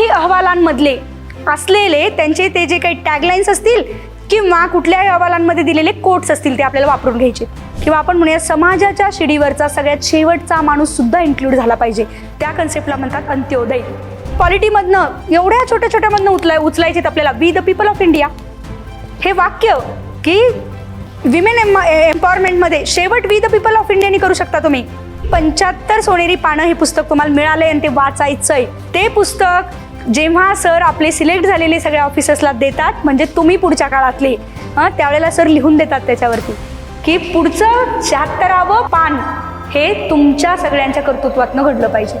कुठल्याही अहवालांमधले असलेले त्यांचे ते जे काही टॅगलाईन्स असतील किंवा कुठल्याही अहवालांमध्ये दिलेले कोट्स असतील ते आपल्याला वापरून घ्यायचे. किंवा आपण म्हणूया समाजाच्या शिडीवरचा सगळ्यात शेवटचा माणूस सुद्धा इन्क्लूड झाला पाहिजे. त्या कन्सेप्टला म्हणतात अंत्योदय. पॉलिटीमधनं एवढ्या छोट्या छोट्यामधनं उचलाय उचलायचे आपल्याला. We the people of India हे वाक्य की विमेन एम्पॉवरमेंटमध्ये शेवट वी द पीपल ऑफ इंडियानी करू शकता तुम्ही. पंच्याहत्तर सोनेरी पानं हे पुस्तक तुम्हाला मिळालंय आणि ते वाचायचंय. ते पुस्तक जेव्हा सर आपले सिलेक्ट झालेले सगळ्या ऑफिसर्सला देतात म्हणजे तुम्ही पुढच्या काळातले हां त्यावेळेला सर लिहून देतात त्याच्यावरती की पुढचं शहात्तरावं पान हे तुमच्या सगळ्यांच्या कर्तृत्वातनं घडलं पाहिजे.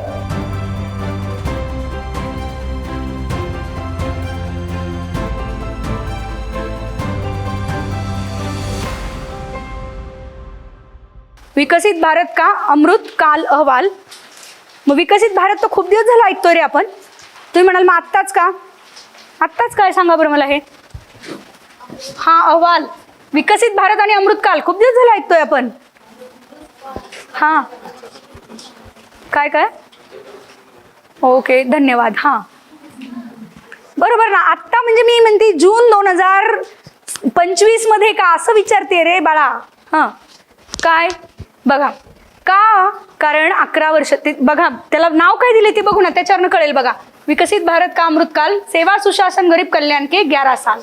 विकसित भारत का? अमृत काल अहवाल. मग विकसित भारत तर खूप दिवस झाला ऐकतोय रे आपण. तुम्ही म्हणाल मग आत्ताच का? आत्ताच काय सांगा बरं मला हे? हा अहवाल. विकसित भारत आणि अमृतकाल. खूप दिवस झाला ऐकतोय आपण. हा. काय काय? ओके धन्यवाद. हा. बरोबर ना. आत्ता म्हणजे मी म्हणते जून दोन हजार पंचवीसमध्ये का असं विचारते रे बाळा? हा. काय? बघा. का? कारण अकरा वर्ष ते बघा त्याला नाव काय दिले ते बघू ना त्याच्यावरनं कळेल बघा. विकसित भारत का अमृतकाल? सेवा सुशासन गरीब कल्याण के ग्यारा साल।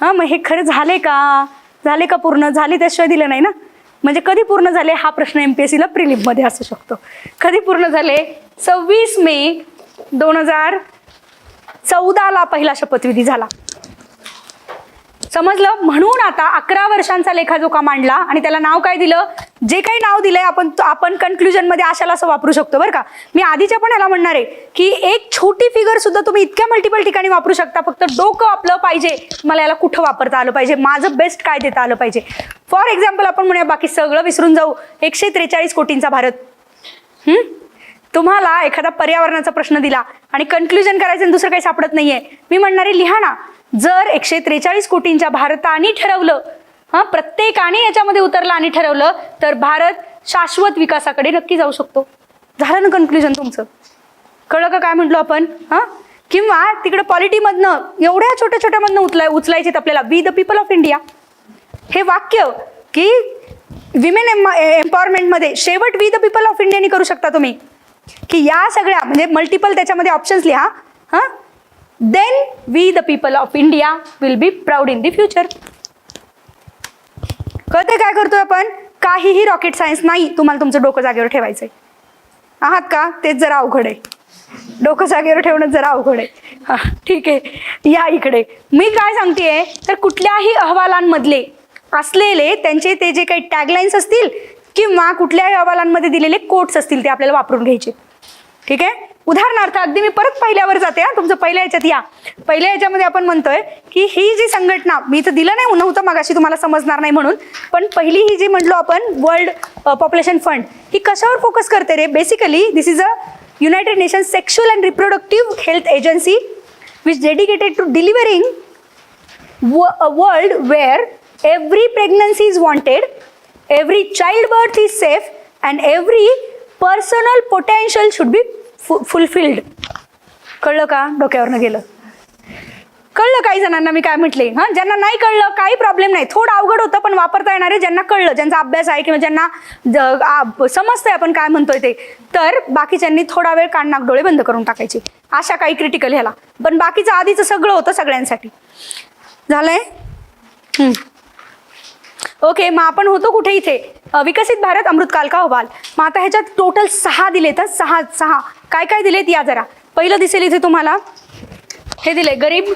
हां मग हे खरं झाले का? झाले का पूर्ण? झाले त्याशिवाय दिलं नाही ना? म्हणजे कधी पूर्ण झाले? हा प्रश्न एम पी एस सीला प्रिलिममध्ये असू शकतो. कधी पूर्ण झाले? सव्वीस मे दोन हजार चौदाला पहिला शपथविधी झाला. समजलं? म्हणून आता अकरा वर्षांचा लेखाजोखा मांडला आणि त्याला नाव काय दिलं? जे काही नाव दिलंय आपण आपण कन्क्लुजनमध्ये अशाला असं वापरू शकतो बरं का? मी आधीच्या पण याला म्हणणार आहे की एक छोटी फिगर सुद्धा तुम्ही इतक्या मल्टिपल ठिकाणी वापरू शकता. फक्त डोकं आपलं पाहिजे. मला याला कुठं वापरता आलं पाहिजे? माझं बेस्ट काय देता आलं पाहिजे? फॉर एक्झाम्पल आपण म्हणूया बाकी सगळं विसरून जाऊ. एकशे त्रेचाळीस कोटींचा भारत. हम्म? तुम्हाला एखादा पर्यावरणाचा प्रश्न दिला आणि कन्क्लुजन करायचं आणि दुसरं काही सापडत नाहीये. मी म्हणणारे लिहा ना. जर एकशे त्रेचाळीस कोटींच्या भारताने ठरवलं हा प्रत्येकाने याच्यामध्ये उतरलं आणि ठरवलं तर भारत शाश्वत विकासाकडे नक्की जाऊ शकतो. झालं ना कन्क्लुजन तुमचं? कळलं का काय म्हटलो आपण? हा? किंवा तिकडे पॉलिटीमधनं एवढ्या छोट्या छोट्यामधनं उचलाय उचलायचे आपल्याला we the people of India हे वाक्य की विमेन एम्पॉवरमेंटमध्ये शेवट वी द पीपल ऑफ इंडियानी करू शकता तुम्ही. की या सगळ्या म्हणजे मल्टिपल त्याच्यामध्ये ऑप्शन्स लिहा. हां? Then we the people of India will be proud in the future कळते काय करतोय आपण? काहीही रॉकेट सायन्स नाही तुम्हाला तुमचं डोकं जागेवर ठेवायचंय. आहात का? तेच जरा अवघड आहे. डोकं जागेवर ठेवणं जरा अवघड आहे. हा ठीक आहे. या इकडे. मी काय सांगतेय? तर कुठल्याही अहवालांमधले असलेले त्यांचे ते जे काही टॅगलाईन्स असतील किंवा कुठल्याही अहवालांमध्ये दिलेले कोट्स असतील ते आपल्याला वापरून घ्यायचे. ठीक आहे? उदाहरणार्थ अगदी मी परत पहिल्यावर जाते हा. तुमचं पहिल्या याच्यात या. पहिल्या याच्यामध्ये आपण म्हणतोय की ही जी संघटना मी तर दिलं नाही नव्हतं मगाशी तुम्हाला समजणार नाही म्हणून पण पहिली ही जी म्हटलो आपण वर्ल्ड पॉप्युलेशन फंड ही कशावर फोकस करते रे? Basically this is a United Nation sexual and reproductive health agency which dedicated to delivering a world where every pregnancy is wanted every child birth is safe and every personal potential should be ful fulfilled कळलं का डोक्यावरनं गेलं? कळलं काही जणांना मी काय म्हटले? हां? ज्यांना नाही कळलं काही प्रॉब्लेम नाही. थोडं अवघड होतं पण वापरता येणार आहे ज्यांना कळलं ज्यांचा अभ्यास आहे किंवा ज्यांना ज- समजतंय आपण काय म्हणतोय ते तर बाकीच्यांनी थोडा वेळ कान नाक डोळे बंद करून टाकायचे. अशा काही क्रिटिकल ह्याला. पण बाकीचं आधीचं सगळं होतं सगळ्यांसाठी. झालंय? हम्म. ओके मग आपण होतो कुठे इथे? विकसित भारत अमृतकाल का अहवाल? मग आता ह्याच्यात टोटल सहा दिलेत सहा सहा. काय काय दिलेत? या जरा. पहिलं दिसेल इथे तुम्हाला. हे दिले गरीब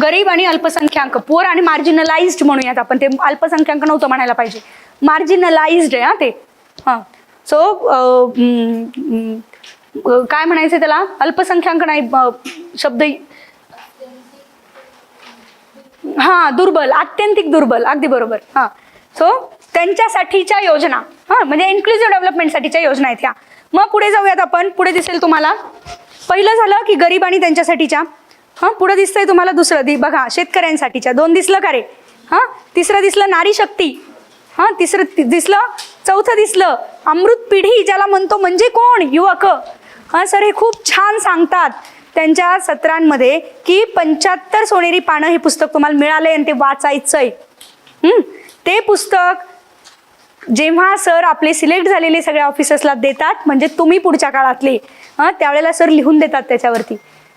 गरीब आणि अल्पसंख्याक. पुअर आणि मार्जिनलाइज्ड म्हणूयात आपण. ते अल्पसंख्याक नव्हतं म्हणायला पाहिजे. मार्जिनलाइज्ड आहे हा ते. हां. सो काय म्हणायचं त्याला? अल्पसंख्याक नाही शब्द हा दुर्बल आत्यंतिक दुर्बल अगदी बरोबर. हा. सो त्यांच्यासाठीच्या योजना. हा म्हणजे इन्क्लुझिव्ह डेव्हलपमेंटसाठीच्या योजना आहेत ह्या. मग पुढे जाऊयात आपण. पुढे दिसेल तुम्हाला. पहिलं झालं की गरीब आणि त्यांच्यासाठीच्या. हां पुढे दिसतंय तुम्हाला दुसरं दि बघा शेतकऱ्यांसाठीच्या. दोन दिसलं का रे? हां तिसरं दिसलं नारी शक्ती. हां तिसरं दिसलं चौथं दिसलं अमृत पिढी ज्याला म्हणतो म्हणजे कोण? युवक. हां सर हे खूप छान सांगतात. त्यांच्या सत्रांमध्ये की पंच्याहत्तर सोनेरी पानं हे पुस्तक तुम्हाला मिळालंय आणि ते वाचायचंय. आहे ते पुस्तक जेव्हा सर आपले सिलेक्ट झालेले सगळ्या ऑफिसर्सला देतात म्हणजे तुम्ही पुढच्या काळातले हां त्यावेळेला सर लिहून देतात त्याच्यावरती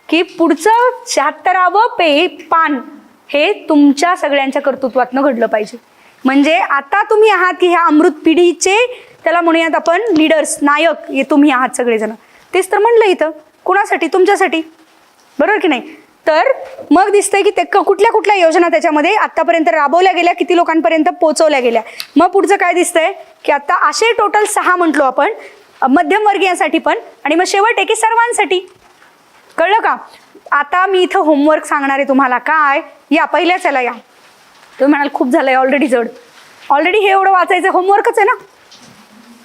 की पुढचं शहात्तरावं पे पान हे तुमच्या सगळ्यांच्या कर्तृत्वातनं घडलं पाहिजे. म्हणजे आता तुम्ही आहात की ह्या अमृत पिढीचे त्याला म्हणूयात आपण लीडर्स नायक हे तुम्ही आहात सगळेजण. तेच तर म्हणलं इथं. कुणासाठी? तुमच्यासाठी. बरोबर की नाही? तर मग दिसतंय की ते क- कुठल्या कुठल्या योजना त्याच्यामध्ये आतापर्यंत राबवल्या गेल्या किती लोकांपर्यंत पोहोचवल्या गेल्या. मग पुढचं काय दिसतंय? की आता असे टोटल सहा म्हटलो आपण मध्यमवर्गीयांसाठी पण आणि मग शेवट आहे की सर्वांसाठी. कळलं का? आता मी इथं होमवर्क सांगणार आहे तुम्हाला. काय? या पहिल्याच याला या. तुम्ही म्हणाल खूप झालं आहे ऑलरेडी जड. ऑलरेडी हे एवढं वाचायचं होमवर्कच आहे ना?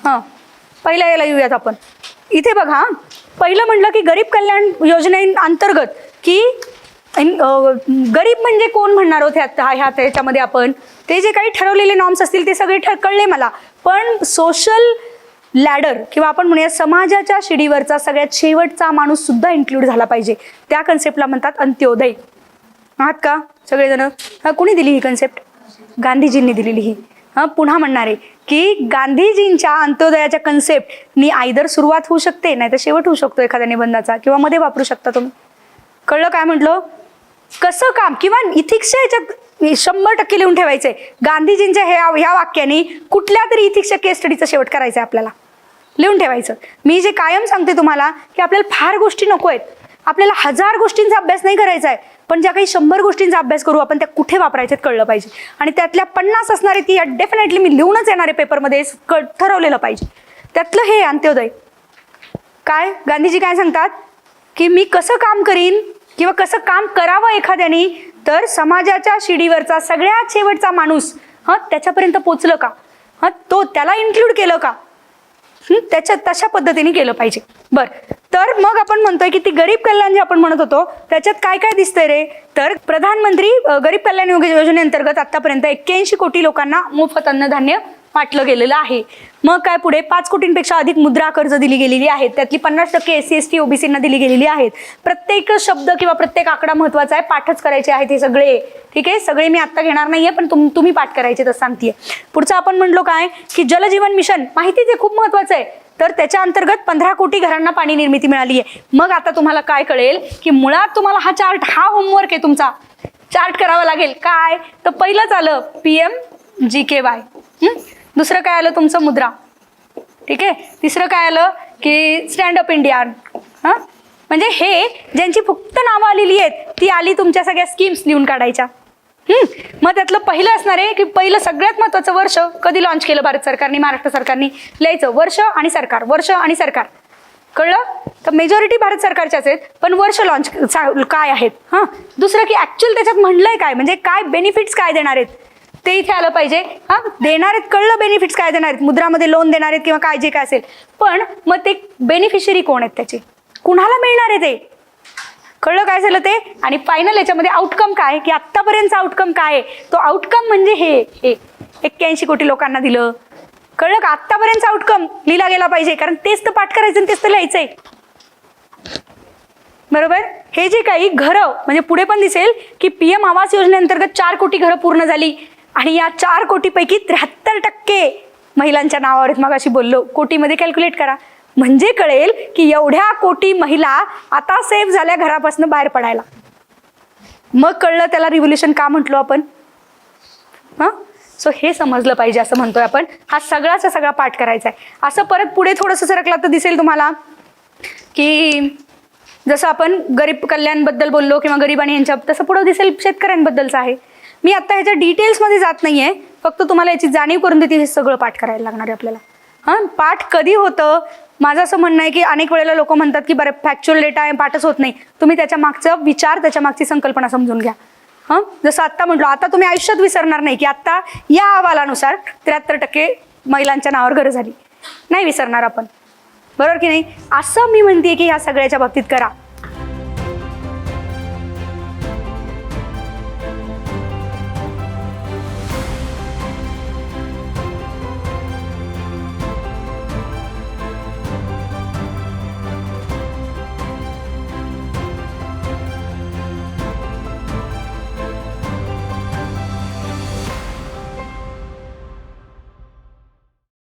हां. पहिल्या याला येऊयात आपण. इथे बघा पहिलं म्हटलं की गरीब कल्याण योजने अंतर्गत की गरीब म्हणजे कोण म्हणणार होते आता ह्या त्याच्यामध्ये आपण? ते जे काही ठरवलेले नॉर्म्स असतील ते सगळे ठर कळले मला. पण सोशल लॅडर किंवा आपण म्हणूया समाजाच्या शिडीवरचा सगळ्यात शेवटचा माणूस सुद्धा इन्क्लूड झाला पाहिजे. त्या कन्सेप्टला म्हणतात अंत्योदय. आहात का? सगळेजण? हा कुणी दिली ही कन्सेप्ट गांधीजींनी दिलेली ही. हां पुन्हा म्हणणार आहे की गांधीजींच्या अंत्योदयाच्या कन्सेप्टनी आयदर सुरुवात होऊ शकते नाही तर शेवट होऊ शकतो एखाद्या निबंधाचा किंवा मध्ये वापरू शकता तुम्ही. कळलं काय म्हटलं? कसं काम? किंवा इथिक्सच्या ह्याच्यात शंभर टक्के लिहून ठेवायचंय गांधीजींच्या ह्या ह्या वाक्याने कुठल्या तरी इथिक्सच्या केस स्टडीचा शेवट करायचा आहे आपल्याला. लिहून ठेवायचं. मी जे कायम सांगते तुम्हाला की आपल्याला फार गोष्टी नको आहेत. आपल्याला हजार गोष्टींचा अभ्यास नाही करायचा आहे. पण ज्या काही शंभर गोष्टींचा अभ्यास करू आपण त्या कुठे वापरायच्यात कळलं पाहिजे. आणि त्यातल्या पन्नास असणारे ती डेफिनेटली मी लिहूनच येणारे पेपरमध्ये क ठरवलेलं पाहिजे. त्यातलं हे अंत्योदय. काय? गांधीजी काय सांगतात? की मी कसं काम करीन किंवा कसं काम करावं एखाद्याने तर समाजाच्या शिडीवरचा सगळ्यात शेवटचा माणूस हा त्याच्यापर्यंत पोचलं का? हा तो त्याला इन्क्लूड केलं का? त्याच्या तशा पद्धतीने केलं पाहिजे. बर. तर मग आपण म्हणतोय की ती गरीब कल्याण जे आपण म्हणत होतो त्याच्यात काय काय दिसतंय रे? तर प्रधानमंत्री गरीब कल्याण योग- योजनेअंतर्गत आतापर्यंत एक्क्याऐंशी कोटी लोकांना मोफत अन्नधान्य वाटलं गेलेलं आहे. मग काय पुढे? पाच कोटींपेक्षा अधिक मुद्रा कर्ज दिली गेलेली आहेत. त्यातली पन्नास टक्के एस सी एस टी ओबीसींना दिली गेलेली आहेत. प्रत्येक शब्द किंवा प्रत्येक आकडा महत्त्वाचा आहे. पाठच करायचे आहेत हे सगळे. ठीक आहे? सगळे मी आत्ता घेणार नाहीये पण तुम तुम्ही पाठ करायचे तर सांगतेय. पुढचं आपण म्हणलो काय? की जलजीवन मिशन. माहितीच आहे खूप महत्वाचं आहे. तर त्याच्या अंतर्गत पंधरा कोटी घरांना पाणी निर्मिती मिळाली आहे. मग आता तुम्हाला काय कळेल? की मुळात तुम्हाला हा चार्ट हा होमवर्क आहे तुमचा. चार्ट करावा लागेल. काय? तर पहिलंच आलं P M G K Y. दुसरं काय आलं तुमचं मुद्रा? ठीक आहे? तिसरं काय आलं की स्टँड अप इंडिया हां? म्हणजे हे ज्यांची फक्त नावं आलेली आहेत ती आली तुमच्या सगळ्या स्कीम्स लिहून काढायच्या. मग त्यातलं पहिलं असणार आहे की पहिलं सगळ्यात महत्वाचं वर्ष कधी लॉन्च केलं भारत सरकारने महाराष्ट्र सरकारने? लिहायचं वर्ष आणि सरकार वर्ष आणि सरकार. कळलं? तर मेजॉरिटी भारत सरकारच्याच आहेत पण वर्ष लॉन्च काय आहेत? हां? दुसरं की ॲक्च्युअल त्याच्यात म्हणलं आहे काय? म्हणजे काय बेनिफिट्स काय देणार आहेत? ते इथे आलं पाहिजे. हा देणार आहेत कळलं बेनिफिट्स काय देणार आहेत. मुद्रामध्ये लोन देणार आहेत किंवा काय जे काय असेल. पण मग ते बेनिफिशरी कोण आहेत त्याचे? कुणाला मिळणार आहे ते? कळलं काय झालं ते? आणि फायनल याच्यामध्ये आउटकम काय? की आत्तापर्यंतचा आउटकम काय आहे? तो आउटकम म्हणजे हे हे. एक्क्याऐंशी कोटी लोकांना दिलं. कळलं का? आत्तापर्यंतचा आउटकम लिहिला गेला पाहिजे. कारण तेच तर पाठ करायचं आणि तेच तर लिहायचंय. बरोबर? हे जे काही घरं म्हणजे पुढे पण दिसेल की पीएम आवास योजनेअंतर्गत चार कोटी घरं पूर्ण झाली. आणि या चार कोटीपैकी त्र्याहत्तर टक्के महिलांच्या नावावर मग अशी बोललो. कोटीमध्ये कॅल्क्युलेट करा. म्हणजे कळेल की एवढ्या कोटी महिला आता सेफ झाल्या घरापासून बाहेर पडायला. मग कळलं त्याला रिव्होल्युशन का म्हटलो आपण? हां? सो हे समजलं पाहिजे असं म्हणतोय आपण. हा सगळाचा सगळा पाठ करायचा आहे. असं परत पुढे थोडंसं सरकला तर दिसेल तुम्हाला की जसं आपण गरीब कल्याणबद्दल बोललो किंवा गरीब आणि यांच्या तसं पुढं दिसेल शेतकऱ्यांबद्दलचं आहे. मी आता ह्याच्या डिटेल्समध्ये जात नाही आहे फक्त तुम्हाला याची जाणीव करून देते हे सगळं पाठ करायला लागणार आहे आपल्याला. हां पाठ कधी होतं? माझं असं म्हणणं आहे की अनेक वेळेला लोक म्हणतात की बरं फॅक्च्युअल डेटा आहे पाठच होत नाही. तुम्ही त्याच्या मागचा विचार त्याच्या मागची संकल्पना समजून घ्या. हां जसं आत्ता म्हटलं आता तुम्ही आयुष्यात विसरणार नाही की आत्ता या अहवालानुसार त्र्याहत्तर टक्के महिलांच्या नावावर घरं झाली. नाही विसरणार आपण. बरोबर की नाही? असं मी म्हणते की ह्या सगळ्याच्या बाबतीत करा.